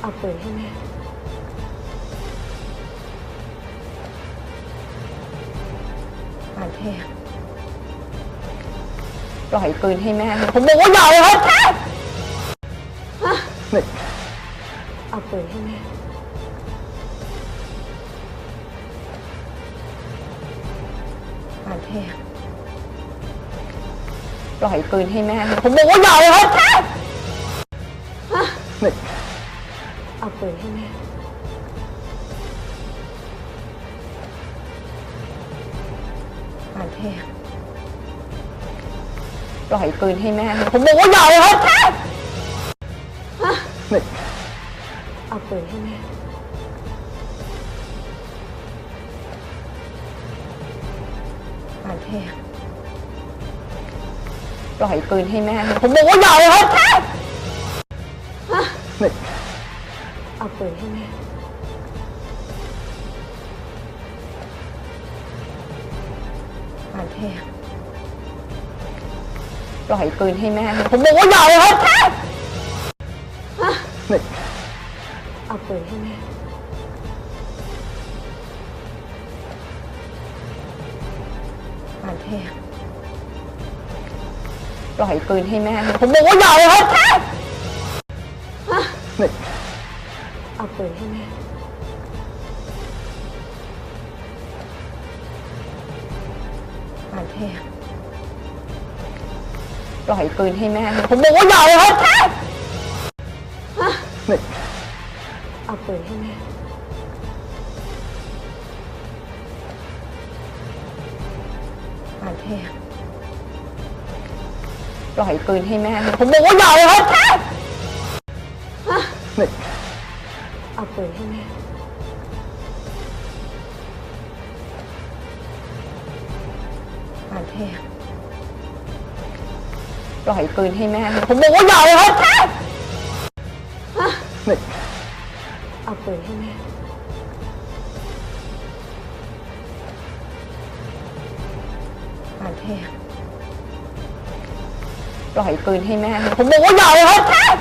เอาปืนให้แม่ปานเทพปล่อยปืนให้แม่ ผมบอกว่าอย่าเลยครับเอาปืนให้แม่ปานเทพปล่อยปืนให้แม่ ผมบอกว่าอย่าเลยครับ เอาปืนให้แม่ ปานเทพปล่อยปืนให้แม่ ผมบอกว่าอย่าเลยครับเอาปืนให้แม่ ปานเทพปล่อยปืนให้แม่ ผมบอกว่าอย่าเลยครับ เอาปืนให้แม่ปานเทพปล่อยปืนให้แม่ ผมบอกว่าอย่าเลยครับเอาปืนให้แม่ปานเทพปล่อยปืนให้แม่ ผมบอกว่าอย่าเลยครับ เอาปืนให้แม่ปานเทพปล่อยปืนให้แม่ ผมบอกว่าอย่าเลยครับ เอาปืนให้แม่ปานเทพปล่อยปืนให้แม่ ผมบอกว่าอย่าเลยครับ เอาปืนให้แม่ปานเทพปล่อยปืนให้แม่ ผมบอกว่าอย่าเลยครับเอาปืนให้แม่ปานเทพปล่อยปืนให้แม่ ผมบอกว่าอย่าเลยครับ